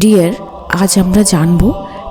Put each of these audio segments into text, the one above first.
Deer আজ আমরা জানব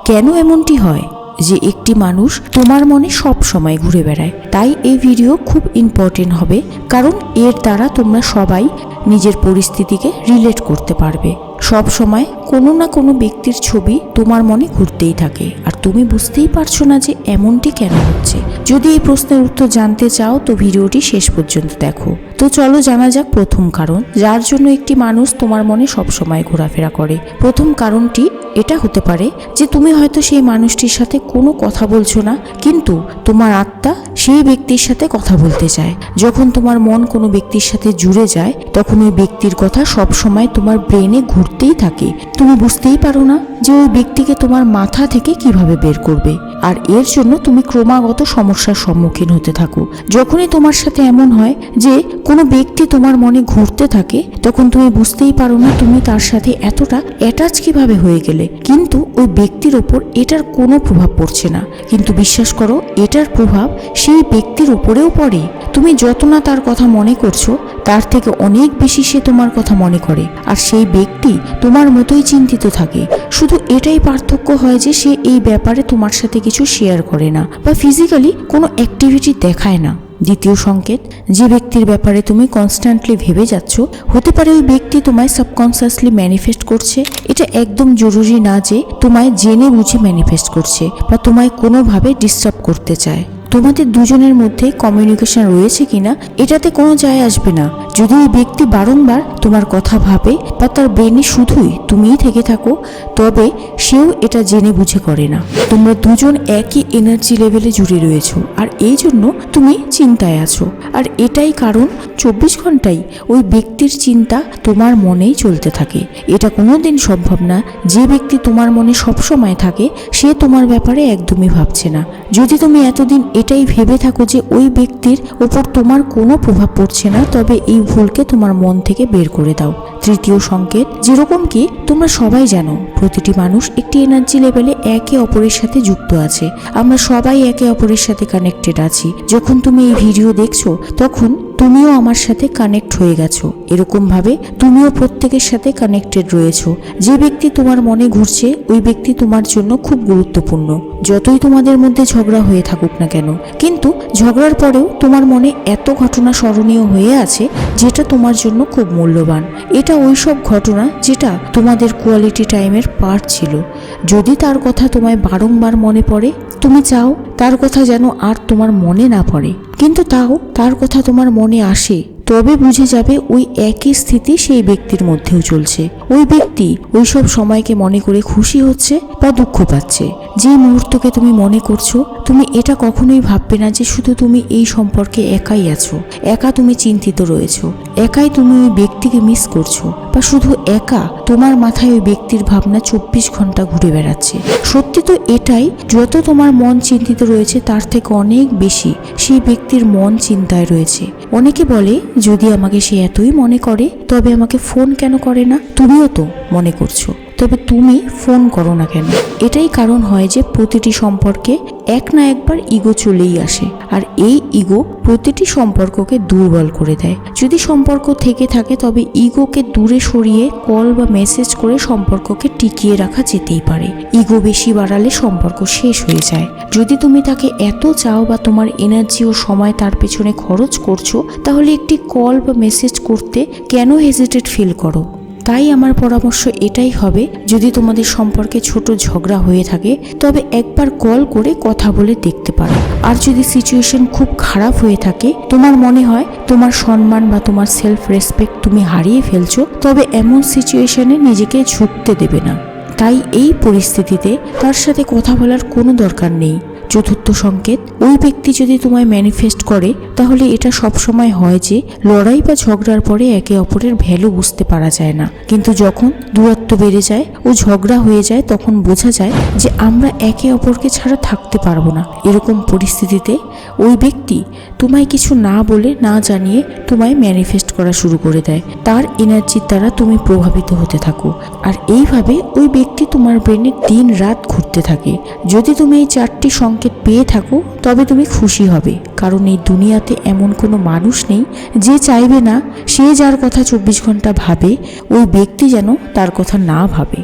কেন এমনটি হয় যে একটি মানুষ তোমার মনে সব সময় ঘুরে বেড়ায়। তাই এই ভিডিও খুব ইম্পর্টেন্ট হবে, কারণ এর দ্বারা তোমরা সবাই নিজের পরিস্থিতিকে রিলেট করতে পারবে। সব সময় কোনো না কোনো ব্যক্তির ছবি তোমার মনে ঘুরতেই থাকে। আর তুমি বুঝতেই পারছ না যে এমনটি কেন হচ্ছে। যদি এই প্রশ্নের উত্তর জানতে চাও, তো ভিডিওটি শেষ পর্যন্ত দেখো। তো চলো জানা যাক প্রথম কারণ। যার জন্য একটি মানুষ তোমার মনে সবসময় ঘোরাফেরা করে। প্রথম কারণটি এটা হতে পারে যে তুমি হয়তো সেই মানুষটির সাথে কোনো কথা বলছো না, কিন্তু তোমার আত্মা সেই ব্যক্তির সাথে কথা বলতে চায়। যখন তোমার মন কোনো ব্যক্তির সাথে জুড়ে যায়, তখন ওই ব্যক্তির কথা সব সময় তোমার ব্রেনে ঘুরতেই থাকে। তুমি বুঝতেই পারো না যে ওই ব্যক্তিকে তোমার মাথা থেকে কীভাবে বের করবে। আর এর জন্য তুমি ক্রমাগত সমস্যার সম্মুখীন হতে থাকো। যখনই তোমার সাথে এমন হয় যে কোনো ব্যক্তি তোমার মনে ঘুরতে থাকে, তখন তুমি বুঝতেই পারো না তুমি তার সাথে এতটা অ্যাটাচ কীভাবে হয়ে গেলে। কিন্তু ওই ব্যক্তির ওপর এটার কোনো প্রভাব পড়ছে না। কিন্তু বিশ্বাস করো, এটার প্রভাব সেই ব্যক্তির উপরেও পড়ে। তুমি যত না তার কথা মনে করছ তার থেকে অনেক বেশি সে তোমার কথা মনে করে। আর সেই ব্যক্তি তোমার মতোই চিন্তিত থাকে। শুধু এটাই পার্থক্য হয় যে সে এই ব্যাপারে তোমার সাথে কিছু শেয়ার করে না বা ফিজিক্যালি কোনো অ্যাক্টিভিটি দেখায় না। দ্বিতীয় সংকেত, যে ব্যক্তির ব্যাপারে তুমি কনস্ট্যান্টলি ভেবে যাচ্ছ, হতে পারে ওই ব্যক্তি তোমায় সাবকনসিয়াসলি ম্যানিফেস্ট করছে। এটা একদম জরুরি না যে তোমায় জেনে বুঝে ম্যানিফেস্ট করছে বা তোমায় কোনোভাবে ডিস্টার্ব করতে চায়। তোমাদের দুজনের মধ্যে কমিউনিকেশন রয়েছে কিনা, এটাতে কোনো যায় আসবে না। যদি ওই ব্যক্তি বারংবার তোমার কথা ভাবে বা তার ব্রেনে শুধুই তুমিই থেকে থাকো, তবে সেও এটা জেনে বুঝে করে না। তোমরা দুজন একই এনার্জি লেভেলে জুড়ে রয়েছো, আর এই জন্য তুমি চিন্তায় আছো। আর এটাই কারণ চব্বিশ ঘন্টাই ওই ব্যক্তির চিন্তা তোমার মনেই চলতে থাকে। এটা কোনোদিন সম্ভব না, যে ব্যক্তি তোমার মনে সবসময় থাকে, সে তোমার ব্যাপারে একদমই ভাবছে না। যদি তুমি এতদিন এটাই ভেবে থাকো যে ওই ব্যক্তির ওপর তোমার কোনো প্রভাব পড়ছে না, তবে এই ভুলকে তোমার মন থেকে বের করে দাও। তৃতীয় সংকেত, যেরকম কি, তোমরা সবাই জানো, প্রতিটি মানুষ একটি এনার্জি লেভেলে একে অপরের সাথে যুক্ত আছে। আমরা সবাই একে অপরের সাথে কানেক্টেড আছি। যখন তুমি এই ভিডিও দেখছ, তখন তুমিও আমার সাথে কানেক্ট হয়ে গেছো। এরকম ভাবে তুমিও প্রত্যেকের সাথে কানেক্টেড রয়েছো। যে ব্যক্তি তোমার মনে ঘুরছে, ওই ব্যক্তি তোমার জন্য খুব গুরুত্বপূর্ণ। যতই তোমাদের মধ্যে ঝগড়া হয়ে থাকুক না কেন, কিন্তু ঝগড়ার পরেও তোমার মনে এত ঘটনা স্মরণীয় হয়ে আছে, যেটা তোমার জন্য খুব মূল্যবান। এটা ওই সব ঘটনা যেটা তোমাদের কোয়ালিটি টাইমের পার ছিল। যদি তার কথা তোমায় বারংবার মনে পড়ে, তুমি চাও তার কথা যেন আর তোমার মনে না পড়ে। কিন্তু তাও তার কথা তোমার মনে আসে। তবে বুঝে যাবে ওই একই স্থিতি সেই ব্যক্তির মধ্যেও চলছে। ওই ব্যক্তি ওই সব সময়কে মনে করে খুশি হচ্ছে বা দুঃখ পাচ্ছে। যে মুহূর্তকে তুমি মনে করছ, তুমি এটা কখনোই ভাববে না যে শুধু তুমি এই সম্পর্কে একাই আছো। একা তুমি চিন্তিত রয়েছো। একাই তুমি ওই ব্যক্তিকে মিস করছ। বা শুধু একা, তোমার মাথায় ওই ব্যক্তির ভাবনা চব্বিশ ঘণ্টা ঘুরে বেড়াচ্ছে। সত্যি তো এটাই, যত তোমার মন চিন্তিত রয়েছে তার থেকে অনেক বেশি সেই ব্যক্তির মন চিন্তায় রয়েছে। অনেকে বলে, যদি আমাকে সে এতই মনে করে, তবে আমাকে ফোন কেন করে না? তুমিও তো মনে করছ। তবে তুমি ফোন করো না কেন? এটাই কারণ হয় যে প্রতিটি সম্পর্কে এক না একবার ইগো চলেই আসে, আর এই ইগো প্রতিটি সম্পর্ককে দুর্বল করে দেয়। যদি সম্পর্ক থেকে থাকে, তবে ইগোকে দূরে সরিয়ে কল বা মেসেজ করে সম্পর্ককে টিকিয়ে রাখা যেতেই পারে। ইগো বেশি বাড়ালে সম্পর্ক শেষ হয়ে যায়। যদি তুমি তাকে এত চাও বা তোমার এনার্জি ও সময় তার পেছনে খরচ করছ, তাহলে একটি কল বা মেসেজ করতে কেন হেজিটেট ফিল করো? তাই আমার পরামর্শ এটাই হবে, যদি তোমাদের সম্পর্কে ছোট ঝগড়া হয়ে থাকে, তবে একবার কল করে কথা বলে দেখতে পারো। আর যদি সিচুয়েশন খুব খারাপ হয়ে থাকে, তোমার মনে হয় তোমার সম্মান বা তোমার সেলফ রেসপেক্ট তুমি হারিয়ে ফেলছো, তবে এমন সিচুয়েশনে নিজেকে ঝুঁকতে দেবে না। তাই এই পরিস্থিতিতে তার সাথে কথা বলার কোনো দরকার নেই। চতুর্থ সংকেত, ওই ব্যক্তি যদি তোমায় ম্যানিফেস্ট করে, তাহলে এটা সব সময় হয় যে, লড়াই বা ঝগড়ার পরে একে অপরের ভ্যালু বুঝতে পারা যায় না। কিন্তু যখন দূরত্ব বেড়ে যায় ও ঝগড়া হয়ে যায়, তখন বোঝা যায় যে আমরা একে অপরকে ছাড়া থাকতে পারব না। এরকম পরিস্থিতিতে ওই ব্যক্তি তোমায় কিছু না বলে, না জানিয়ে তোমায় ম্যানিফেস্ট করা শুরু করে দেয়। তার এনার্জির দ্বারা তুমি প্রভাবিত হতে থাকো। আর এইভাবে ওই ব্যক্তি তোমার ব্রেনে দিন রাত ঘুরতে থাকে। যদি তুমি এই চারটি সংকেত সংকেত পেয়ে থাকো, তবে তুমি খুশি হবে। কারণ এই দুনিয়াতে এমন কোনো মানুষ নেই যে চাইবে না সে যার কথা চব্বিশ ঘণ্টা ভাবে, ওই ব্যক্তি যেন তার কথা না ভাবে।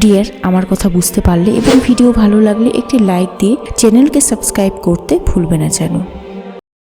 ডিয়ার আমার কথা বুঝতে পারলে এবং ভিডিও ভালো লাগলে একটি লাইক দিয়ে চ্যানেলকে সাবস্ক্রাইব করতে ভুলবে না যেন।